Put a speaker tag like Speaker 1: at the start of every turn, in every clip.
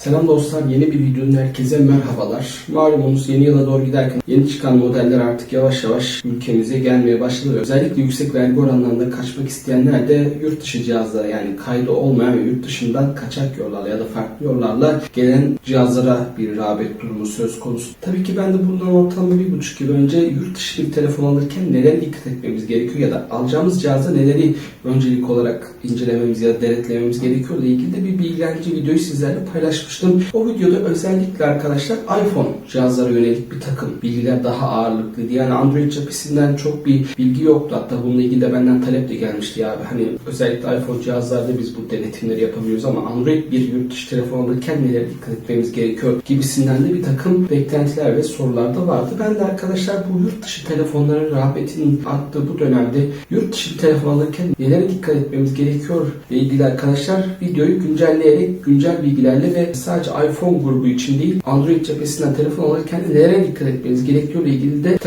Speaker 1: Selam dostlar, yeni bir videonun herkese merhabalar. Malumunuz yeni yıla doğru giderken yeni çıkan modeller artık yavaş yavaş ülkemize gelmeye başladı. Özellikle yüksek vergi oranlarında kaçmak isteyenler de yurt dışı cihazlara yani kaydı olmayan ve yurt dışından kaçak yollarla ya da farklı yollarla gelen cihazlara bir rağbet durumu söz konusu. Tabii ki ben de bundan ortalama bir buçuk yıl önce yurt dışı bir telefon alırken nelere dikkat etmemiz gerekiyor ya da alacağımız cihazda neleri öncelik olarak incelememiz ya da denetlememiz gerekiyor ile ilgili de bir bilgilendirici videoyu sizlerle paylaşmıştım. O videoda özellikle arkadaşlar iPhone cihazlara yönelik bir takım bilgiler daha ağırlıklıydı. Yani Android cephesinden çok bir bilgi yoktu. Hatta bununla ilgili de benden talep de gelmişti ya. Hani özellikle iPhone cihazlarda biz bu denetimleri yapabiliyoruz ama Android bir yurt dışı telefon alırken nelere dikkat etmemiz gerekiyor gibisinden de bir takım beklentiler ve sorular da vardı. Ben de arkadaşlar bu yurt dışı telefonların rağbetinin arttığı bu dönemde yurt dışı telefon alırken nelere dikkat etmemiz gerekiyor ile ilgili arkadaşlar videoyu güncelleyerek güncel bilgilerle ve sadece iPhone grubu için değil Android cephesinden telefon alırken nelere dikkat etmeniz gerekiyor ile ilgili de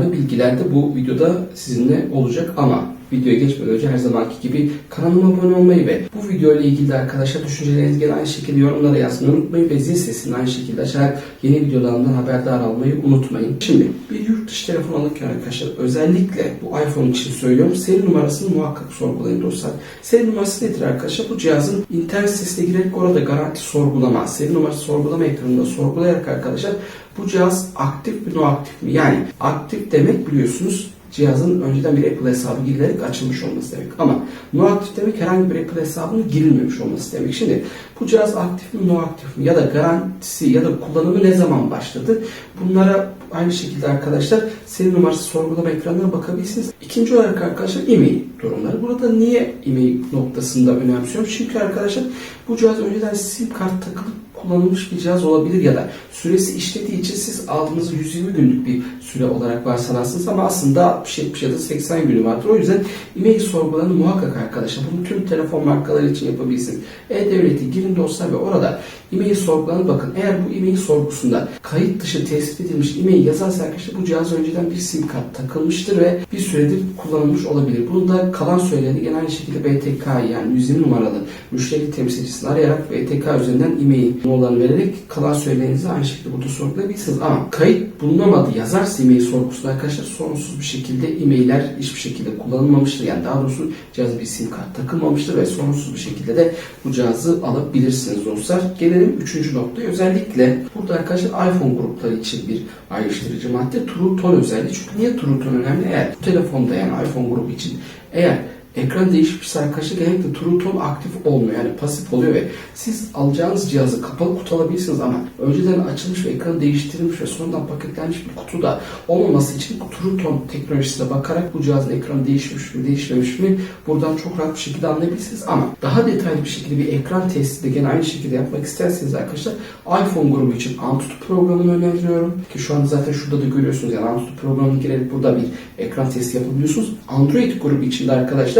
Speaker 1: ve bilgiler de bu videoda sizinle olacak ama videoya geçmeden önce her zamanki gibi kanalıma abone olmayı ve bu video ile ilgili de arkadaşlar düşüncelerinizi gene aynı şekilde yorumlara yazmayı unutmayın ve zil sesini aynı şekilde açarak yeni videolarımdan haberdar almayı unutmayın. Şimdi bir yurt dışı telefon alırken arkadaşlar özellikle bu iPhone için söylüyorum seri numarasını muhakkak sorgulayın dostlar. Seri numarası nedir arkadaşlar? Bu cihazın internet sitesine girerek orada garanti sorgulama, seri numarası sorgulama ekranında sorgulayarak arkadaşlar bu cihaz aktif mi no aktif mi? Yani aktif demek biliyorsunuz cihazın önceden bir Apple hesabı girilerek açılmış olması demek. Ama no aktif demek herhangi bir Apple hesabının girilmemiş olması demek. Şimdi bu cihaz aktif mi no aktif mi ya da garantisi ya da kullanımı ne zaman başladı? Bunlara aynı şekilde arkadaşlar seri numarası sorgulama ekranına bakabilirsiniz. İkinci olarak arkadaşlar e-mail durumları. Burada niye e-mail noktasında önemsiyorum? Çünkü arkadaşlar bu cihaz önceden sim kart takılıp kullanılmış bir cihaz olabilir ya da süresi işlediği için siz aldığınız 120 günlük bir süre olarak varsanarsınız ama aslında 60, 70 ya da 80 günü vardır. O yüzden e-mail sorgularını muhakkak arkadaşlar bunu tüm telefon markaları için yapabilirsiniz. E-Devlet'i girin dostlar ve orada e-mail sorgularına bakın. Eğer bu e-mail sorgusunda kayıt dışı tespit edilmiş e-mail yazarsa arkadaşlar bu cihaz önceden bir sim kart takılmıştır ve bir süredir kullanılmış olabilir. Bunun da kalan sürelerini gene aynı şekilde BTK yani 120 numaralı müşteri temsilcisini arayarak BTK üzerinden e-mail numaralarını vererek kalan sürelerinizi aynı şekilde burada sorgulayabilirsiniz. Ama kayıt bulunamadı yazarsa e-mail sorgusunda arkadaşlar sonsuz bir şekilde e-mailler hiçbir şekilde kullanılmamıştır. Yani daha doğrusu cihaza bir sim kart takılmamıştır ve sonsuz bir şekilde de bu cihazı alabilirsiniz dostlar. Gelelim üçüncü noktaya. Özellikle burada arkadaşlar iPhone grupları için bir ayrıştırıcı madde True Tone özelliği. Çünkü niye True Tone önemli? Eğer bu telefonda yani iPhone grubu için eğer ekran değişmişse arkadaşlar genellikle True Tone aktif olmuyor. Yani pasif oluyor ve siz alacağınız cihazı kapalı kutu alabilirsiniz ama önceden açılmış ve ekran değiştirilmiş ve sonradan paketlenmiş bir kutu da olmaması için True Tone teknolojisine bakarak bu cihazın ekranı değişmiş mi değişmemiş mi buradan çok rahat bir şekilde anlayabilirsiniz ama daha detaylı bir şekilde bir ekran testi de gene aynı şekilde yapmak isterseniz arkadaşlar iPhone grubu için Antutu programını öneriyorum ki şu an zaten şurada da görüyorsunuz yani Antutu programını girerek burada bir ekran testi yapabiliyorsunuz. Android grubu için de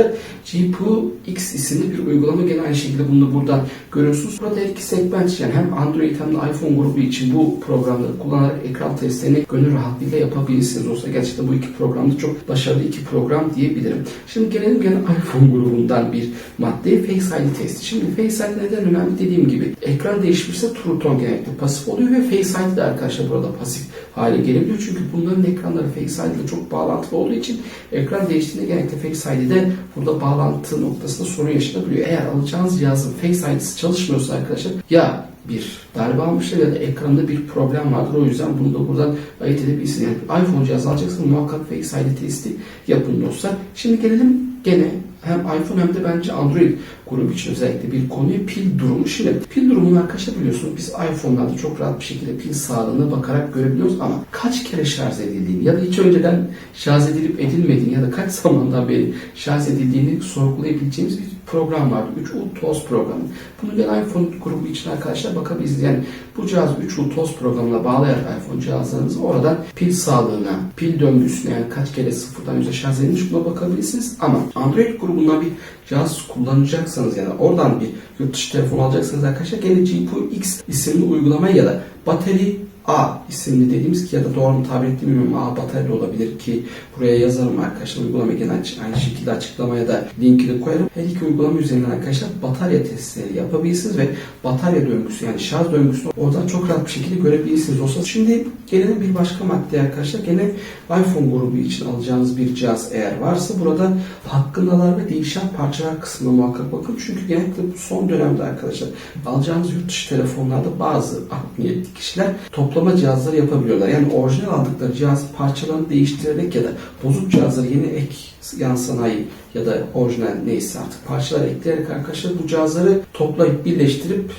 Speaker 1: arkadaşlar GPU X isimli bir uygulama gene aynı şekilde bunu da buradan görüyorsunuz. Burada iki segment yani hem Android hem de iPhone grubu için bu programları kullanarak ekran testlerini gönül rahatlığıyla yapabilirsiniz. Olsa gerçekten bu iki programda çok başarılı iki program diyebilirim. Şimdi gelelim gene iPhone grubundan bir maddeye Face ID testi. Şimdi Face ID neden önemli dediğim gibi ekran değişmişse True Tone genellikle pasif oluyor ve Face ID de arkadaşlar burada pasif hale gelebiliyor. Çünkü bunların ekranları Face ID ile çok bağlantılı olduğu için ekran değiştiğinde genellikle Face ID'de burada bağlantı noktasında sorun yaşanabiliyor. Eğer alacağınız cihazın Face ID'si çalışmıyorsa arkadaşlar ya bir darbe almıştır ya da ekranda bir problem vardır. O yüzden bunu da buradan ayırt edebilirsiniz. Yani iPhone cihazı alacaksınız muhakkak Face ID testi yapın dostlar. Şimdi gelelim gene hem iPhone hem de bence Android grubu için özellikle bir konuya pil durumu. Şimdi pil durumunu arkadaşlar biliyorsunuz biz iPhone'larda çok rahat bir şekilde pil sağlığına bakarak görebiliyoruz ama kaç kere şarj edildiğini ya da hiç önceden şarj edilip edilmediğini ya da kaç zamandan beri şarj edildiğini sorgulayabileceğimiz bir program vardı. 3U TOS programı. Bunu gene iPhone grubu için arkadaşlar bakabilirsiniz. Yani bu cihaz 3U TOS programına bağlayarak iPhone cihazlarınızı oradan pil sağlığına, pil döngüsüne yani kaç kere sıfırdan yüze şarj edilmiş buna bakabilirsiniz. Ama Android grubundan bir cihaz kullanacaksanız ya da oradan bir yurt dışı telefon alacaksanız arkadaşlar gene GPU X isimli uygulamayı ya da Bateri A isimli dediğimiz ki ya da doğru mu tabir ettiğimi bilmiyorum. A da olabilir ki buraya yazarım arkadaşlar. Uygulama gene aç- aynı şekilde açıklamaya da linkini koyarım. Her iki uygulama üzerinden arkadaşlar batarya testleri yapabilirsiniz ve batarya döngüsü yani şarj döngüsünü oradan çok rahat bir şekilde görebilirsiniz. Olsa şimdi gelelim bir başka maddeye arkadaşlar. Gene iPhone grubu için alacağınız bir cihaz eğer varsa burada hakkındalar ve değişen parçalar kısmına muhakkak bakın. Çünkü genellikle bu son dönemde arkadaşlar alacağınız yurt dışı telefonlarda bazı art niyetli kişiler toplama cihazları yapabiliyorlar. Yani orijinal aldıkları cihaz parçalarını değiştirerek ya da bozuk cihazları yeni ek yan sanayi ya da orijinal neyse artık parçalar ekleyerek arkadaşlar bu cihazları toplayıp birleştirip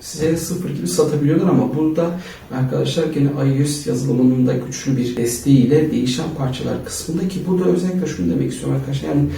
Speaker 1: size sıfır gibi satabiliyorlar ama burada arkadaşlar gene iOS yazılımının da güçlü bir desteğiyle değişen parçalar kısmında ki burada özellikle şunu demek istiyorum arkadaşlar. Yani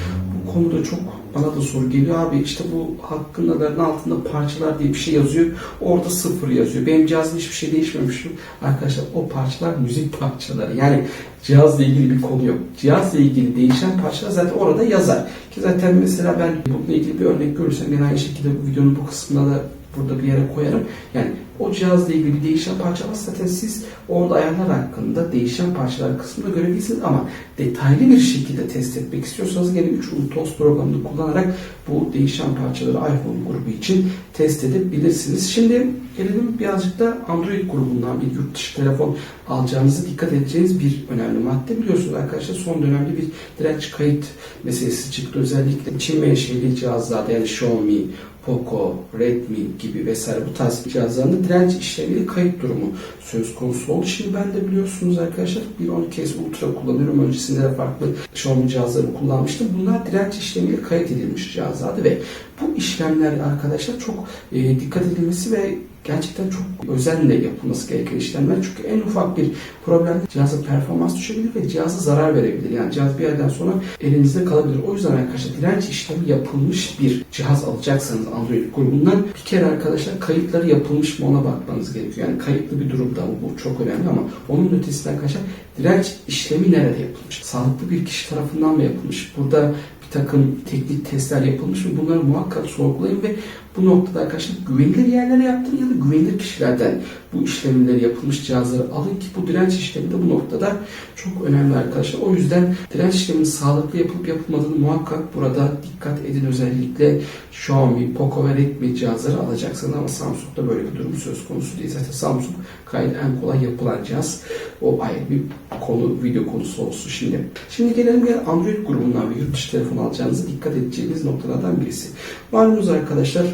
Speaker 1: bu konuda çok bana da soru geliyor. Abi işte bu hakkındaların altında parçalar diye bir şey yazıyor. Orada sıfır yazıyor. Benim cihazımda hiçbir şey değişmemiş arkadaşlar o parçalar müzik parçaları. Yani cihazla ilgili bir konu yok. Cihazla ilgili değişen parçalar zaten orada yazar. Ki zaten mesela ben bununla ilgili bir örnek görürsem yine aynı şekilde bu videonun bu kısmına da burada bir yere koyarım. Yani o cihazla ilgili bir değişen parça var. Zaten siz orada ayarlar hakkında değişen parçalar kısmında görebilirsiniz ama detaylı bir şekilde test etmek istiyorsanız gene 3 toz programını kullanarak bu değişen parçaları iPhone grubu için test edebilirsiniz. Şimdi gelelim birazcık da Android grubundan bir yurt dışı telefon alacağınızı dikkat edeceğiniz bir önemli madde. Biliyorsunuz arkadaşlar son dönemde bir direnç kayıt meselesi çıktı. Özellikle Çin menşeli cihazlarda yani Xiaomi, Poco, Redmi gibi vesaire bu tarz cihazlarında direnç işlemiyle kayıp durumu söz konusu oldu. Şimdi ben de biliyorsunuz arkadaşlar bir 10 kez Ultra kullanıyorum. Öncesinde de farklı Xiaomi cihazları kullanmıştım. Bunlar direnç işlemiyle kayıt edilmiş cihazlardı ve bu işlemler arkadaşlar çok e, dikkat edilmesi ve gerçekten çok özenle yapılması gereken işlemler. Çünkü en ufak bir problem cihazın performans düşebilir ve cihaza zarar verebilir. Yani cihaz bir yerden sonra elinizde kalabilir. O yüzden arkadaşlar direnç işlemi yapılmış bir cihaz alacaksanız Android grubundan bir kere arkadaşlar kayıtları yapılmış mı ona bakmanız gerekiyor. Yani kayıtlı bir durumda bu çok önemli ama onun ötesinde arkadaşlar direnç işlemi nerede yapılmış? Sağlıklı bir kişi tarafından mı yapılmış? Burada bir takım teknik testler yapılmış mı? Bunları muhakkak sorgulayın ve bu noktada arkadaşlar güvenilir yerlere yaptırın ya da güvenilir kişilerden bu işlemleri yapılmış cihazları alın ki bu direnç işlemi de bu noktada çok önemli arkadaşlar. O yüzden direnç işleminin sağlıklı yapılıp yapılmadığını muhakkak burada dikkat edin. Özellikle Xiaomi, Poco ve Redmi cihazları alacaksınız ama Samsung'da böyle bir durum söz konusu değil. Zaten Samsung gayet en kolay yapılan cihaz. O ayrı bir konu, video konusu olsun şimdi. Şimdi gelelim gel Android grubundan bir yurt dışı telefon alacağınızı dikkat edeceğiniz noktalardan birisi. Malumunuz arkadaşlar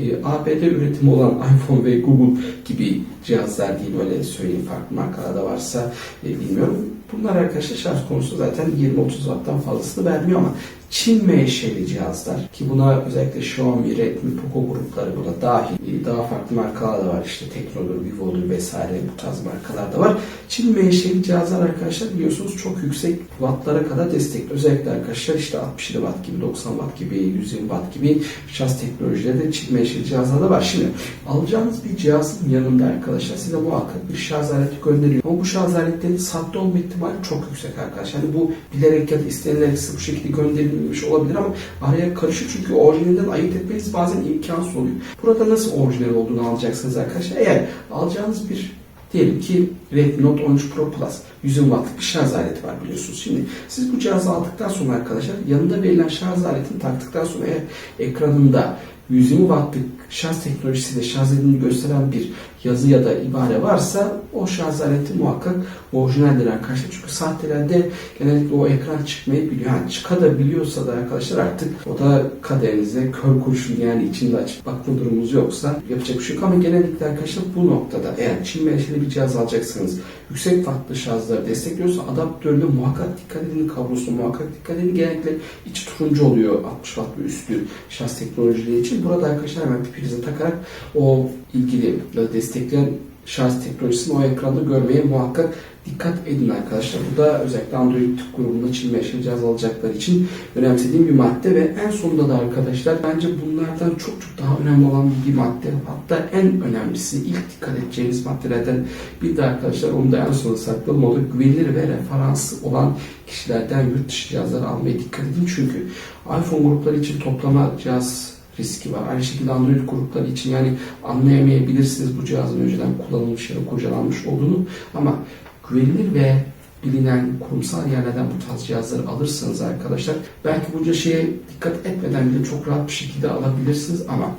Speaker 1: e, ABD üretimi olan iPhone ve Google gibi cihazlar değil böyle söyleyeyim farklı markalarda varsa e, bilmiyorum. Bunlar arkadaşlar şarj konusu zaten 20-30 watttan fazlasını vermiyor ama Çin menşeli cihazlar ki buna özellikle Xiaomi, Redmi, Poco grupları buna dahil. E, Daha farklı markalar da var işte Teknodur, Vivo'dur vesaire bu tarz markalar da var. Çin menşeli cihazlar arkadaşlar biliyorsunuz çok yüksek wattlara kadar destekli. Özellikle arkadaşlar işte 67 watt gibi, 90 watt gibi, 120 watt gibi şarj teknolojileri de Çin menşeli cihazlar da var. Şimdi alacağınız bir cihazın yanında arkadaşlar size muhakkak bir şarj aleti gönderiyor. Ama bu şarj aletlerinin sahte olma ihtimali çok yüksek arkadaşlar. Yani bu bilerek ya da istenilerek bu şekilde gönderilmiş olabilir ama araya karışık çünkü orijinalinden ayırt etmeniz bazen imkansız oluyor. Burada nasıl orijinal olduğunu alacaksınız arkadaşlar. Eğer alacağınız bir Diyelim ki Redmi Note 13 Pro Plus 100 wattlık bir şarj aleti var biliyorsunuz. Şimdi siz bu cihazı aldıktan sonra arkadaşlar yanında verilen şarj aletini taktıktan sonra eğer ekranında 120 wattlık şarj teknolojisiyle şarj edildiğini gösteren bir yazı ya da ibare varsa o şarj aleti muhakkak orijinaldir arkadaşlar. Çünkü sahtelerde genellikle o ekran çıkmayı biliyor. Yani çıkabiliyorsa da arkadaşlar artık o da kaderinize kör kurşun yani içinde açıp bakma durumunuz yoksa yapacak bir şey yok. Ama genellikle arkadaşlar bu noktada eğer Çin menşeli bir cihaz alacaksanız yüksek wattlı şarjları destekliyorsa adaptörde muhakkak dikkat edin kablosuna muhakkak dikkat edin. Genellikle içi turuncu oluyor 60 watt ve üstü şarj teknolojileri için. Burada arkadaşlar hemen pipinize takarak o ilgili destekleyen şarj teknolojisini o ekranda görmeye muhakkak dikkat edin arkadaşlar. Bu da özellikle Android grubunda Çin cihaz alacaklar için önemsediğim bir madde ve en sonunda da arkadaşlar bence bunlardan çok çok daha önemli olan bir madde. Hatta en önemlisi ilk dikkat edeceğiniz maddelerden bir de arkadaşlar onu da en sona saklayalım. O güvenilir ve referansı olan kişilerden yurt dışı cihazları almaya dikkat edin. Çünkü iPhone grupları için toplama cihaz riski var. Aynı şekilde Android grupları için yani anlayamayabilirsiniz bu cihazın önceden kullanılmış ya da kurcalanmış olduğunu ama güvenilir ve bilinen kurumsal yerlerden bu tarz cihazları alırsanız arkadaşlar belki bunca şeye dikkat etmeden bile çok rahat bir şekilde alabilirsiniz ama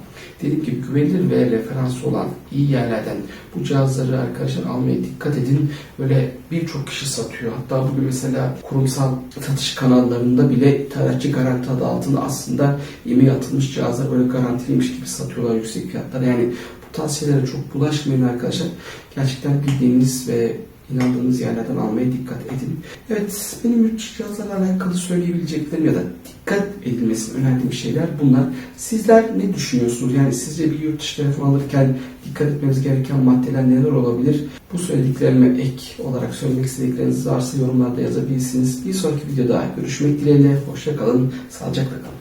Speaker 1: dediğim gibi güvenilir ve referansı olan iyi yerlerden bu cihazları arkadaşlar almaya dikkat edin. Böyle birçok kişi satıyor. Hatta bugün mesela kurumsal satış kanallarında bile ithalatçı garanti adı altında aslında yemeğe atılmış cihazlar böyle garantiliymiş gibi satıyorlar yüksek fiyatlara. Yani bu tavsiyelere çok bulaşmayın arkadaşlar. Gerçekten bildiğiniz ve inandığınız yerlerden almaya dikkat edin. Evet, benim dışı cihazlarla alakalı söyleyebileceklerim ya da dikkat edilmesini önerdiğim şeyler bunlar. Sizler ne düşünüyorsunuz? Yani sizce bir yurt dışı telefon alırken dikkat etmemiz gereken maddeler neler olabilir? Bu söylediklerime ek olarak söylemek istedikleriniz varsa yorumlarda yazabilirsiniz. Bir sonraki videoda görüşmek dileğiyle. Hoşça kalın, sağlıcakla kalın.